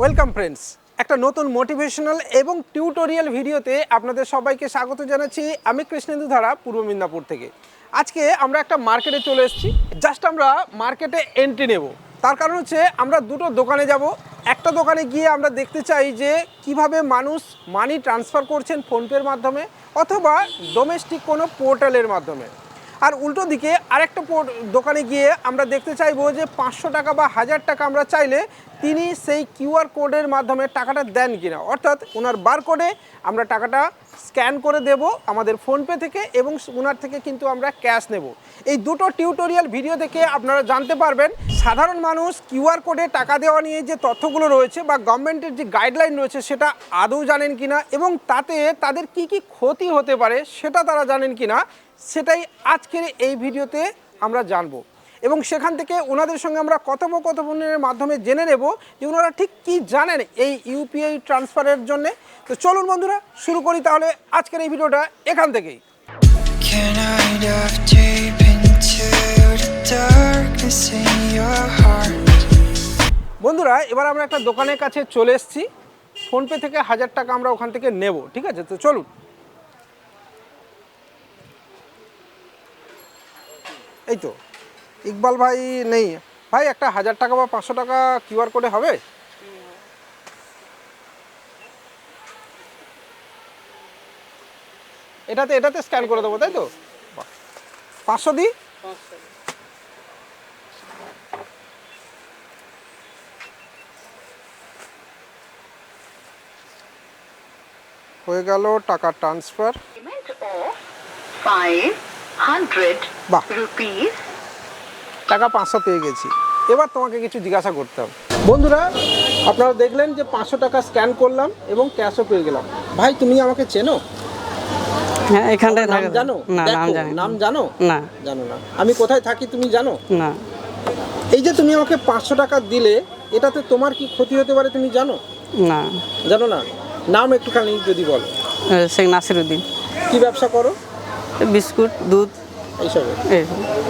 Welcome friends একটা নতুন motivational এবং টিউটোরিয়াল ভিডিওতে আপনাদের সবাইকে স্বাগত জানাচ্ছি। আমি কৃষ্ণেন্দু ধারা, পূর্ব মিদনাপুর থেকে। আজকে আমরা একটা মার্কেটে চলে এসেছি। জাস্ট আমরা মার্কেটে এন্ট্রি নেব। তার কারণ হচ্ছে আমরা দুটো দোকানে যাব। একটা দোকানে গিয়ে আমরা দেখতে চাই যে কীভাবে মানুষ মানি ট্রান্সফার করছেন ফোনপের মাধ্যমে অথবা ডোমেস্টিক কোনো পোর্টালের মাধ্যমে। আর উল্টো দিকে আরেকটা দোকানে গিয়ে আমরা দেখতে চাইব যে পাঁচশো টাকা বা হাজার টাকা আমরা চাইলে তিনি সেই কিউআর কোডের মাধ্যমে টাকাটা দেন কিনা। অর্থাৎ ওনার বার কোডে আমরা টাকাটা স্ক্যান করে দেব আমাদের ফোনপে থেকে এবং ওনার থেকে কিন্তু আমরা ক্যাশ নেব। এই দুটো টিউটোরিয়াল ভিডিও দেখে আপনারা জানতে পারবেন, সাধারণ মানুষ কিউআর কোডে টাকা দেওয়া নিয়ে যে তথ্যগুলো রয়েছে বা গভর্নমেন্টের যে গাইডলাইন রয়েছে সেটা আদৌ জানেন কিনা এবং তাতে তাদের কি কি ক্ষতি হতে পারে সেটা তারা জানেন কিনা সেটাই আজকের এই ভিডিওতে আমরা জানব। এবং সেখান থেকে ওনাদের সঙ্গে আমরা কথোপকথনের মাধ্যমে জেনে নেব যে ওনারা ঠিক কি জানেন এই ইউপিআই ট্রান্সফারের জন্য। তো চলুন বন্ধুরা শুরু করি তাহলে আজকের এই ভিডিওটা এখান থেকেই? বন্ধুরা এবার আমরা একটা দোকানের কাছে চলে এসেছি। ফোনপে থেকে হাজার টাকা আমরা ওখান থেকে নেব ঠিক আছে? তো চলুন। এই তো ইকবাল ভাই নেই। ভাই, একটা হাজার টাকা বা পাঁচশো টাকা কিউআর কোডে হবে? এটাতে এটাতে স্ক্যান করে দেবো, তাই তো? পাঁচশো দিই? হয়ে গেল টাকা ট্রান্সফার। Payment of 500 বাহ। rupees টাকা পাঁচশো পেয়ে গেছি। এবার তোমাকে কিছু জিজ্ঞাসা করতে হবে। বন্ধুরা আপনারা দেখলেন যে পাঁচশো টাকা স্ক্যান করলাম এবং ক্যাশও পেয়ে গেলাম। ভাই তুমি আমাকে চেনো? হ্যাঁ এখানটায় নাম জানো? না নাম জানি নাম জানো? না। জানো না। আমি কোথায় থাকি তুমি জানো? না। এই যে তুমি আমাকে পাঁচশো টাকা দিলে এটাতে তোমার কি ক্ষতি হতে পারে তুমি জানো? না। জানো না? নাম একটুখানি যদি বলো। শেখ নাসিরুদ্দিন। কি ব্যবসা করো? বিস্কুট দুধ এইসবে।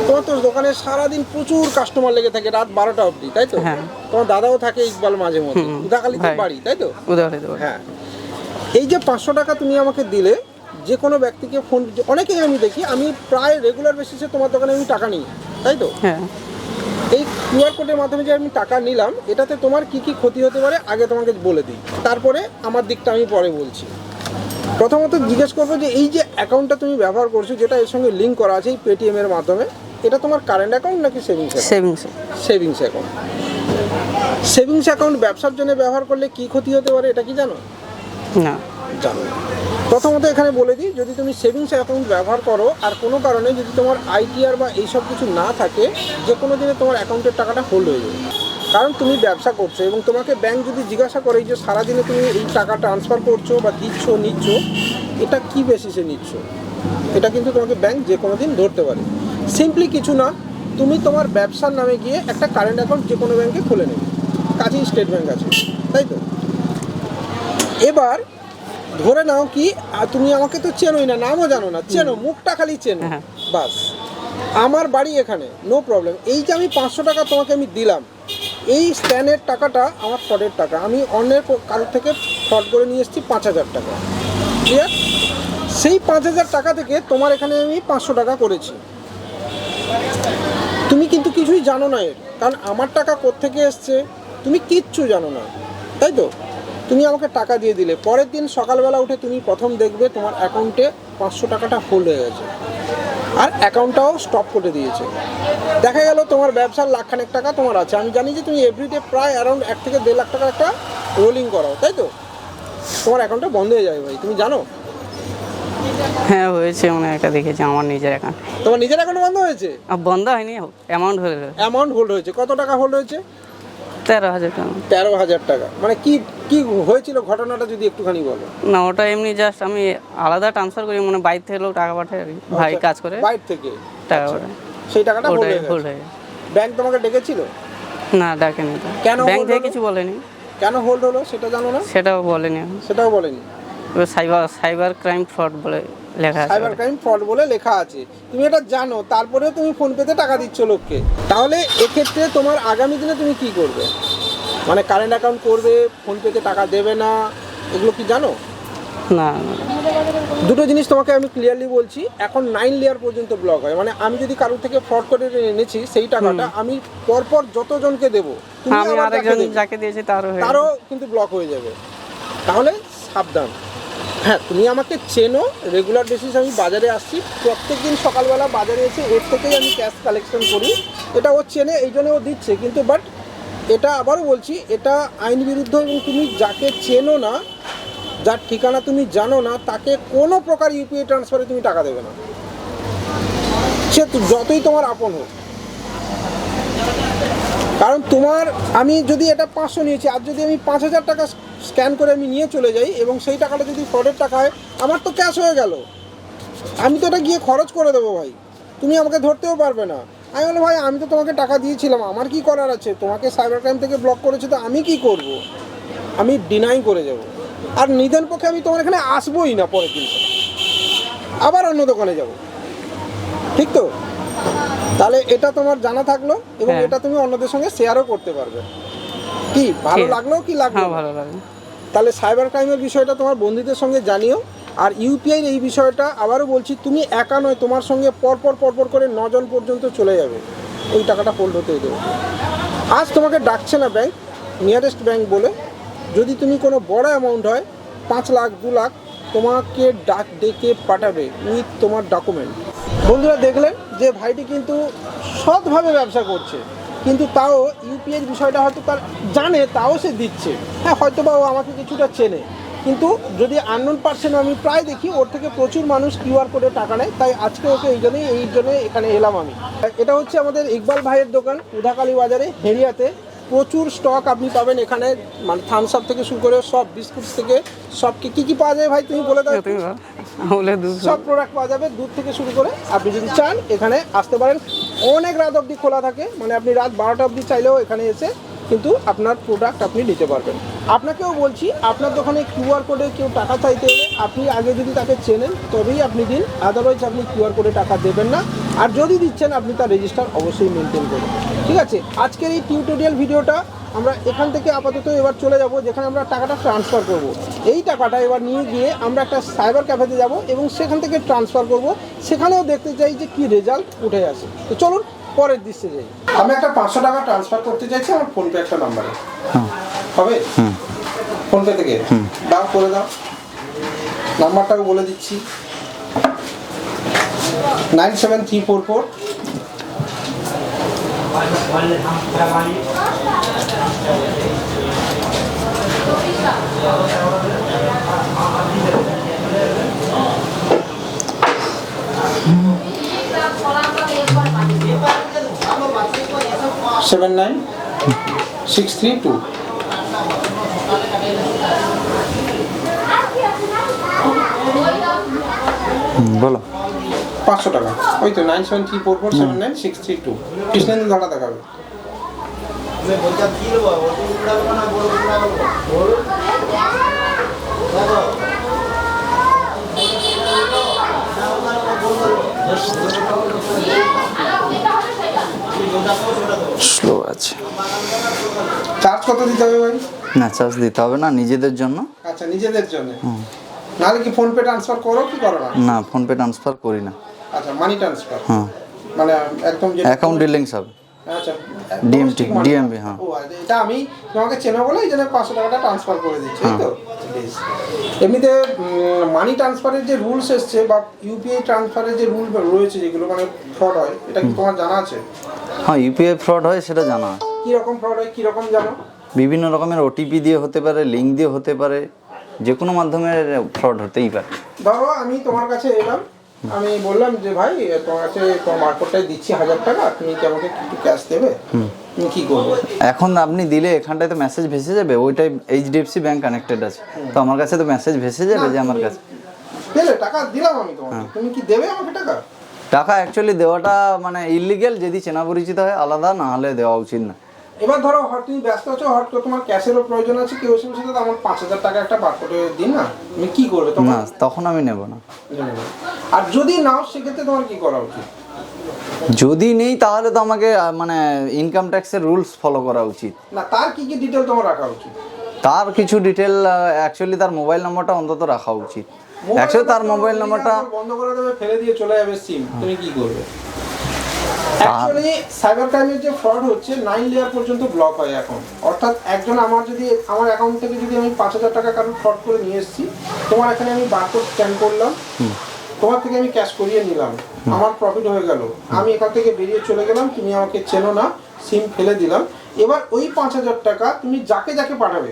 তোমার তো দোকানে সারাদিন প্রচুর কাস্টমার লেগে থাকে রাত বারোটা অবধি তাই তো? হ্যাঁ। তোমার দাদাও থাকে ইকবাল মাঝে মধ্যে। উদাকালি বাড়ি তাই তো? হ্যাঁ। এই যে পাঁচশো টাকা তুমি আমাকে দিলে যে কোনো ব্যক্তিকে ফোন অনেকেই আমি দেখি আমি প্রায় রেগুলার বেসিসে তোমার দোকানে আমি টাকা নিই তাই তো? হ্যাঁ। এই কিউআর কোডের মাধ্যমে যে আমি টাকা নিলাম এটাতে তোমার কি কি ক্ষতি হতে পারে আগে তোমাকে বলে দিই। তারপরে আমার দিকটা আমি পরে বলছি। প্রথমত জিজ্ঞেস করব যে এই যে অ্যাকাউন্টটা তুমি ব্যবহার করছ যেটা এর সঙ্গে লিঙ্ক করা আছে এই পেটিএম এর মাধ্যমে এটা তোমার কারেন্ট অ্যাকাউন্ট নাকি savings savings savings account savings account ব্যবসার জন্য ব্যবহার করলে কি ক্ষতি হতে পারে এটা কি জানো? না। জানো। প্রথমত এখানে বলে দিই যদি তুমি সেভিংস অ্যাকাউন্ট ব্যবহার করো আর কোনো কারণে যদি তোমার আইটিআর বা এইসব কিছু না থাকে যে কোনো দিনে তোমার অ্যাকাউন্টের টাকাটা হোল্ড হয়ে যাবে। কারণ তুমি ব্যবসা করছ এবং তোমাকে ব্যাংক যদি জিজ্ঞাসা করে যে সারাদিনে তুমি এই টাকা ট্রান্সফার করছ বা দিচ্ছ নিচ্ছ এটা কি বেসিসে নিচ্ছ? এটা কিন্তু তোমাকে ব্যাংক যে কোনো দিন ধরতে পারে। সিম্পলি কিছু না তুমি তোমার ব্যবসার নামে গিয়ে একটা কারেন্ট অ্যাকাউন্ট যে কোনো ব্যাংকে খুলে নেবে। কাছেই স্টেট ব্যাংক আছে তাই তো? এবার ধরে নাও কি তুমি আমাকে তো চেনোই না নামও জানো না চেনো মুখটা খালি চেনো। হ্যাঁ। বাস। আমার বাড়ি এখানে নো প্রবলেম এই যে আমি পাঁচশো টাকা তোমাকে আমি দিলাম এই স্ট্যানের টাকাটা আমার ফ্রডের টাকা। আমি অন্যের কারোর থেকে ফ্রড করে নিয়ে এসেছি পাঁচ হাজার টাকা। ক্লিয়ার? সেই পাঁচ হাজার টাকা থেকে তোমার এখানে আমি পাঁচশো টাকা করেছি। তুমি কিন্তু কিছুই জানো না এর। কারণ আমার টাকা কোত্থেকে এসছে? তুমি কিচ্ছু জানো না। তাই তো? তুমি আমাকে টাকা দিয়ে দিলে। পরের দিন সকালবেলা উঠে তুমি প্রথম দেখবে তোমার অ্যাকাউন্টে পাঁচশো টাকাটা হোল্ড হয়ে গেছে। আর অ্যাকাউন্টটাও স্টপ করে দিয়েছে। দেখা গেল তোমার ব্যবসার লাখখানেক টাকা তোমার আছে। আমি জানি যে তুমি এভরিডে প্রায় অ্যারাউন্ড এক থেকে দেড় লাখ টাকার একটা রোলিং করাও তাই তো? তোমার অ্যাকাউন্টটা বন্ধ হয়ে যাবে ভাই তুমি জানো? হ্যাঁ হয়েছে মানে একটা দেখেছি আমার নিজের অ্যাকাউন্ট তোমার নিজের অ্যাকাউন্ট বন্ধ হয়েছে? বন্ধ হয়নি অ্যামাউন্ট হয়ে গেছে অ্যামাউন্ট হোল্ড হয়েছে। কত টাকা হোল্ড হয়েছে? তেরো হাজার টাকা। তেরো হাজার টাকা। মানে কি কি হয়েছিল ঘটনাটা যদি একটুখানি বলো? না ওটা এমনি জাস্ট আমি আলাদা ট্রান্সফার করি মানে বাইরে থেকে লোক টাকা পাঠায় আর ভাই আচ্ছা, কাজ করে। বাইরে থেকে? টাকা আচ্ছা। পাঠায়। সেই টাকাটা হয়ে ভুল হয়ে গেছে। ব্যাংক তোমাকে ডেকেছিল? না ডাকেনি কেন ব্যাংক থেকে কিছু বলেনি। কেন হোল্ড হলো সেটা জানো না? সেটাও বলেনি সেটাও বলেনি। সাইবার সাইবার ক্রাইম ফ্রড বলে লেখা আছে সাইবার ক্রাইম ফ্রড বলে লেখা আছে। তুমি এটা জানো তারপরেও তুমি ফোন পেতে টাকা দিচ্ছ লোককে। তাহলে এক্ষেত্রে তোমার আগামী দিনে তুমি কি করবে? মানে কারেন্ট অ্যাকাউন্ট করবে ফোনপেতে টাকা দেবে না এগুলো কি জানো? না। দুটো জিনিস তোমাকে আমি ক্লিয়ারলি বলছি এখন নাইন লেয়ার পর্যন্ত ব্লক হয়। মানে আমি যদি কারোর থেকে ফ্রড করে এনেছি সেই টাকাটা আমি পরপর যতজনকে দেবো আমি আরেকজন যাকে দিয়েছি তারও তারও কিন্তু ব্লক হয়ে যাবে। তাহলে সাবধান। হ্যাঁ তুমি আমাকে চেনো রেগুলার বেসিস আমি বাজারে আসছি। প্রত্যেক দিন সকালবেলা বাজারে এসে ওর থেকেই আমি ক্যাশ কালেকশন করি। এটা ও চেনে এই জন্য ও দিচ্ছে। কিন্তু বাট এটা আবারও বলছি, এটা আইন বিরুদ্ধ এবং তুমি যাকে চেনো না, যার ঠিকানা তুমি জানো না, তাকে কোনো প্রকার ইউপিআই ট্রান্সফারে তুমি টাকা দেবে না। সে যতই তোমার আপন হোক। কারণ তোমার, আমি যদি এটা পাঁচশো নিয়েছি, আর যদি আমি পাঁচ হাজার টাকা স্ক্যান করে আমি নিয়ে চলে যাই এবং সেই টাকাটা যদি ফ্রডের টাকা হয়, আমার তো ক্যাশ হয়ে গেল। আমি তো এটা গিয়ে খরচ করে দেবো ভাই। তুমি আমাকে ধরতেও পারবে না। আমি বললাম ভাই আমি তো তোমাকে টাকা দিয়েছিলাম আমার কি করার আছে? তোমাকে সাইবার ক্রাইম থেকে ব্লক করেছে তো আমি কি করব? আমি ডিনাই করে যাব। আর নিধন পক্ষে আমি তোমার এখানে আসবোই না পরের দিন আবার অন্য দোকানে যাব। ঠিক তো? তাহলে এটা তোমার জানা থাকল এবং হ্যাঁ। এটা তুমি অন্যদের সঙ্গে শেয়ারও করতে পারবে। কি ভালো ঠিক। লাগল কি লাগল হ্যাঁ ভালো লাগে তাহলে সাইবার ক্রাইমের বিষয়টা তোমার বন্ধুদের সঙ্গে জানিও। আর ইউপিআইয়ের এই বিষয়টা আবারও বলছি, তুমি একা নয়, তোমার সঙ্গে পরপর পরপর করে নজন পর্যন্ত চলে যাবে। ওই টাকাটা হোল্ড হতে দেবে। আজ তোমাকে ডাকছে না ব্যাংক নিয়ারেস্ট ব্যাংক বলে। যদি তুমি কোনো বড় অ্যামাউন্ট হয়, পাঁচ লাখ, দু লাখ, তোমাকে ডাক ডেকে পাঠাবে উইথ তোমার ডকুমেন্ট বন্ধুরা দেখলেন যে ভাইটি কিন্তু সৎভাবে ব্যবসা করছে, কিন্তু তাও ইউপিআইয়ের বিষয়টা হয়তো তার জানে, তাও সে দিচ্ছে। হ্যাঁ হয়তো বা ও আমাকে কিছুটা চেনে। কিন্তু যদি আননোন পার্সেন্ট আমি প্রায় দেখি ওর থেকে প্রচুর মানুষ কিউআর কোডে টাকা নেয় তাই আজকে ওকে এই জন্যই এই জন্য এখানে এলাম আমি। এটা হচ্ছে আমাদের ইকবাল ভাইয়ের দোকান উধাকালী বাজারে হেরিয়াতে। প্রচুর স্টক আপনি পাবেন এখানে মানে থামস আপ থেকে শুরু করে সব বিস্কুট থেকে সব কি কি পাওয়া যায় ভাই তুমি বলে দাও সব। প্রোডাক্ট পাওয়া যাবে দুধ থেকে শুরু করে আপনি যদি চান এখানে আসতে পারেন। অনেক রাত অবধি খোলা থাকে মানে আপনি রাত বারোটা অবধি চাইলেও এখানে এসে কিন্তু আপনার প্রোডাক্ট আপনি নিতে পারবেন। আপনাকেও বলছি, আপনার দোকানে কিউআর কোডে কেউ টাকা চাইতে এলে আপনি আগে যদি তাকে চেনেন, তবেই আপনি দিন আদারওয়াইজ আপনি কিউআর কোডে টাকা দেবেন না। আর যদি দিচ্ছেন, আপনি তার রেজিস্টার অবশ্যই মেনটেন করুন ঠিক আছে? আজকের এই টিউটোরিয়াল ভিডিওটা আমরা এখান থেকে আপাতত এবার চলে যাব, যেখানে আমরা টাকাটা ট্রান্সফার করব। এই টাকাটা এবার নিয়ে গিয়ে আমরা একটা সাইবার ক্যাফেতে যাব এবং সেখান থেকে ট্রান্সফার করব। সেখানেও দেখতে চাই যে কি রেজাল্ট উঠে আসে। তো চলুন পরের দৃশ্যে যাই আমি একটা পাঁচশো টাকা ট্রান্সফার করতে চাইছি আমার ফোনপে একটা নাম্বারে হবে? ফোনপে থেকে? দাও করে দাও। নাম্বারটাও বলে দিচ্ছি। Nine seven three four four seven nine six three two বলো। পাঁচশো টাকা। ওই তো nine seven three four four seven nine six three two Krishnendu ধারা দেখাবে। স্লো আছে। চার্জ কত দিতে হবে ভাই? না চার্জ দিতে হবে না নিজেদের জন্য। আচ্ছা নিজেদের জন্য। নাহলে কি ফোন পে ট্রান্সফার করো কি করো না? না ফোনপে ট্রান্সফার করি না। আচ্ছা মানি ট্রান্সফার হ্যাঁ মানে একদম যে অ্যাকাউন্ট ডিলিংস হবে। আচ্ছা money। DMB, হ্যাঁ। ও আচ্ছা, এটা আমি তোমাকে চেনা বলে এই জন্য পাঁচশো টাকাটা ট্রান্সফার করে দিচ্ছি এই তো? বেশ। এমনিতে মানি ট্রান্সফারের যে রুলস এসছে বা ইউপিআই ট্রান্সফারের যে রুল রয়েছে যেগুলো মানে ফ্রড হয় এটা কি তোমার জানা আছে? হ্যাঁ ইউপিআই ফ্রড হয় সেটা জানা কি রকম ফ্রড হয় কি রকম জানো? বিভিন্ন রকমের ওটিপি দিয়ে হতে পারে লিঙ্ক দিয়ে হতে পারে যে কোনো মাধ্যমে ফ্রড হতেই পারে। ধরো আমি তোমার কাছে এলাম আমি বললাম যে ভাই তোমার কাছে তোমার মার্কেটটাই দিচ্ছি হাজার টাকা তুমি কি আমাকে একটু ক্যাশ দেবে? তুমি কি করবে? এখন আপনি দিলে এখানটায় তো মেসেজ ভেসে যাবে ওইটাই এইচডিএফসি ব্যাংক কানেক্টেড আছে। তো আমার কাছে তো মেসেজ ভেসে যাবে যে আমার কাছে। টাকা দিলাম আমি তোমাকে। তুমি কি দেবে আমাকে টাকা? টাকা অ্যাকচুয়ালি দেওয়াটা মানে ইলিগেল যদি চেনা পরিচিত হয় আলাদা না হলে দেওয়া উচিত না। এবার ধরো হয়তো তুমি ব্যস্ত আছো হয়তো তোমার ক্যাশেরও প্রয়োজন আছে কেউ এসে বলছে আমার পাঁচ হাজার টাকা একটা বার করে দিন না তুমি কি করবে না তখন আমি নেব না। আর যদি নাও সেক্ষেত্রে তোমার কি করা উচিত? যদি নেই তাহলে তো আমাকে মানে ইনকাম ট্যাক্সের রুলস ফলো করা উচিত। না তার কি কি ডিটেল তোমার রাখা উচিত? তার কিছু ডিটেল অ্যাকচুয়ালি তার মোবাইল নাম্বারটা অন্তত রাখা উচিত। অ্যাকচুয়ালি তার মোবাইল নাম্বারটা বন্ধ করে দেবে ফেলে দিয়ে চলে যাবে সিম তুমি কি করবে? অ্যাকচুয়ালি সাইবার ক্রাইমের যে ফ্রড হচ্ছে নাইন লেয়ার পর্যন্ত ব্লক হয় এখন। অর্থাৎ একজন আমার যদি আমার অ্যাকাউন্ট থেকে যদি আমি পাঁচ হাজার টাকা কারোর ফ্রড করে নিয়ে এসেছি তোমার এখানে আমি বারকোড স্ক্যান করলাম। তোমার থেকে আমি ক্যাশ করিয়ে নিলাম। আমার প্রফিট হয়ে গেল। আমি এখান থেকে বেরিয়ে চলে গেলাম তুমি আমাকে চেনো না সিম ফেলে দিলাম। এবার ওই পাঁচ হাজার টাকা তুমি যাকে যাকে পাঠাবে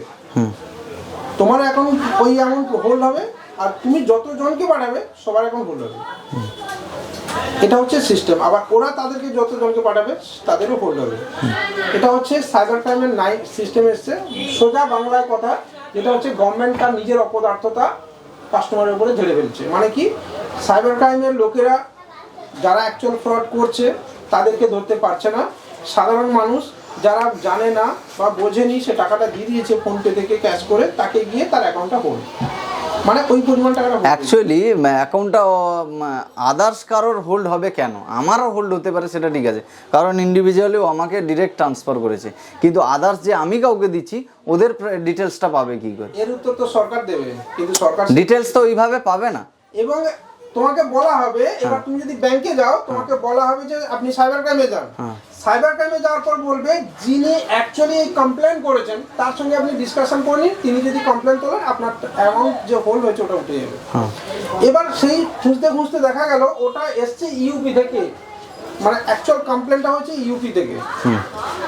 তোমার অ্যাকাউন্ট ওই অ্যামাউন্ট হোল্ড হবে আর তুমি যতজনকে পাঠাবে, সবার অ্যাকাউন্ট হোল্ড হবে এটা হচ্ছে সিস্টেম আবার ওরা তাদেরকে যতজনকে পাঠাবে, তাদেরও হোল্ড হবে এটা হচ্ছে সাইবার ক্রাইমের নাই সিস্টেম এসছে। সোজা বাংলায় কথা, যেটা হচ্ছে গভর্নমেন্ট তার নিজের অপদার্থতা কাস্টমারের উপরে ঝেড়ে ফেলছে। মানে কি? সাইবার ক্রাইমের লোকেরা, যারা অ্যাকচুয়াল ফ্রড করছে, তাদেরকে ধরতে পারছে না। সাধারণ মানুষ যারা জানে না বা বোঝেনি, সে টাকাটা দিয়ে দিয়েছে ফোনপে থেকে ক্যাশ করে, তাকে গিয়ে তার অ্যাকাউন্টটা হোল্ড মানে ওই পরিমাণ টাকাটা অ্যাকচুয়ালি অ্যাকাউন্টটা আদার্স কারোর হোল্ড হবে কেন? আমারও হোল্ড হতে পারে সেটা ঠিক আছে। কারণ ইন্ডিভিজুয়ালিও আমাকে ডিরেক্ট ট্রান্সফার করেছে। কিন্তু আদার্স যে আমি কাউকে দিচ্ছি ওদের ডিটেলসটা পাবে কি করে? এর উত্তর তো সরকার দেবে কিন্তু সরকার ডিটেলস তো ওইভাবে পাবে না। এবং তোমাকে বলা হবে এবার হ্যাঁ। তুমি যদি ব্যাংকে যাও তোমাকে বলা হবে যে আপনি সাইবার ক্রাইমে যান হ্যাঁ। সাইবার ক্রাইমে যাওয়ার পর বলবে যিনি অ্যাকচুয়ালি এই কমপ্লেন করেছেন তার সঙ্গে আপনি ডিসকাশন করে নিন তিনি যদি কমপ্লেন তোলেন আপনার অ্যামাউন্ট যে হোল্ড হয়েছে ওটা উঠে যাবে হ্যাঁ। এবার সেই খুঁজতে খুঁজতে দেখা গেল ওটা এসছে ইউপি থেকে মানে অ্যাকচুয়াল কমপ্লেনটা হচ্ছে ইউপি থেকে।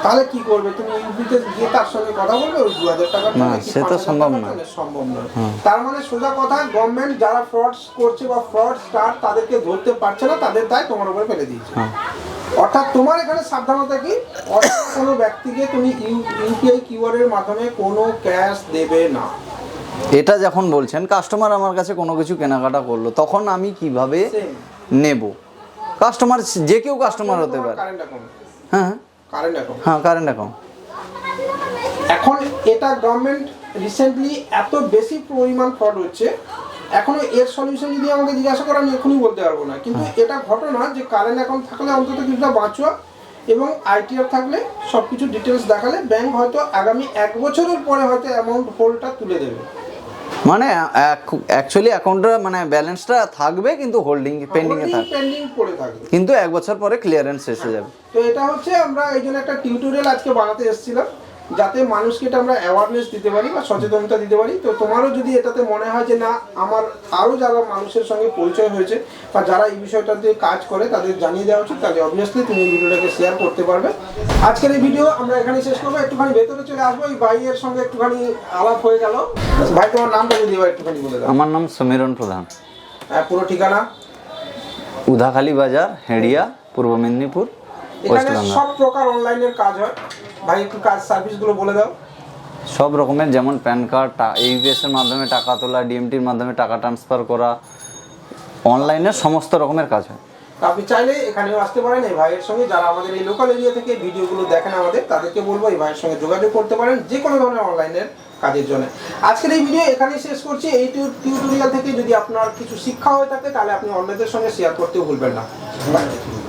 তাহলে কি করবে? তুমি ইউপিতে গিয়ে তার সঙ্গে কথা বলবে ওই দু হাজার টাকা না, সে তো সম্ভব না। সম্ভব নয়। তার মানে সোজা কথা গভর্নমেন্ট যারা ফ্রড করছে বা ফ্রড স্টার তাদেরকে ধরতে পারছে না তাদের দায় তোমার উপরে ফেলে দিয়েছে। অর্থাৎ তোমার এখানে সাবধানতা কি? কোনো ব্যক্তিকে তুমি ইউপিআই কিউআর এর মাধ্যমে কোনো ক্যাশ দেবে না। এটা যখন বলছেন কাস্টমার আমার কাছে কোনো কিছু কেনাকাটা করল তখন আমি কীভাবে. নেব? কাস্টমার যে কেউ কাস্টমার হতে পারে। হ্যাঁ কারেন্ট অ্যাকাউন্ট হ্যাঁ কারেন্ট অ্যাকাউন্ট এখন এটা গভর্নমেন্ট রিসেন্টলি এত বেশি পরিমাণ ফ্রড হচ্ছে এখনও এর সলিউশন যদি আমাকে জিজ্ঞাসা করে আমি এখনই বলতে পারব না। কিন্তু এটা ঘটনা যে কারেন্ট অ্যাকাউন্ট থাকলে অন্তত কিছুটা বাঁচোয়া এবং আইটিআর থাকলে সব কিছু ডিটেলস দেখালে ব্যাংক হয়তো আগামী এক বছরের পরে হয়তো অ্যামাউন্ট হোল্ডটা তুলে দেবে। মানে অ্যাকচুয়ালি অ্যাকাউন্টটা মানে ব্যালেন্সটা থাকবে কিন্তু হোল্ডিং পেন্ডিং এ থাকবে। পেন্ডিং পড়ে থাকবে। কিন্তু এক বছর পরে ক্লিয়ারেন্স এসে যাবে। তো এটা হচ্ছে আমরা এই জন্য একটা টিউটোরিয়াল আজকে বানাতে এসেছিলাম। যাতে মানুষকে এটা আমরা অ্যাওয়ারনেস দিতে পারি বা সচেতনতা দিতে পারি। তো তোমারও যদি এটাতে মনে হয় যে না আমার আরও যারা মানুষের সঙ্গে পরিচয় হয়েছে বা যারা এই বিষয়টাতে কাজ করে তাদের জানিয়ে দেওয়া উচিত। তাহলে অবভিয়াসলি তুমি এই ভিডিওটাকে শেয়ার করতে পারবে। আজকের এই ভিডিও আমরা এখানে শেষ করব। একটুখানি ভেতরে চলে আসব। এই ভাইয়ের সঙ্গে একটুখানি আলাপ হয়ে গেল। ভাই তোমার নামটা যদি এবার একটুখানি বলে দাও। আমার নাম সমীরণ প্রধান। হ্যাঁ, পুরো ঠিকানা? উধাখালী বাজার হেড়িয়া পূর্ব মেদিনীপুর এখানে সব প্রকার অনলাইনের কাজ হয়। ভাই একটু কাজ সার্ভিসগুলো বলে দাও। সব রকমের যেমন প্যান কার্ড এইবিএস এর মাধ্যমে টাকা তোলা ডিএমটির মাধ্যমে টাকা ট্রান্সফার করা অনলাইনে সমস্ত রকমের কাজ হয়। আপনি চাইলে এখানেও আসতে পারেন এই ভাইয়ের সঙ্গে। যারা আমাদের এই লোকাল এরিয়া থেকে ভিডিওগুলো দেখেন আমাদের তাদেরকে বলব এই ভাইয়ের সঙ্গে যোগাযোগ করতে পারেন যে কোনো ধরনের অনলাইনের কাজের জন্য। আজকের এই ভিডিও এখানেই শেষ করছি। এই টিউটোরিয়াল থেকে যদি আপনার কিছু শিক্ষা হয়ে থাকে তাহলে আপনি অন্যদের সঙ্গে শেয়ার করতেও ভুলবেন না.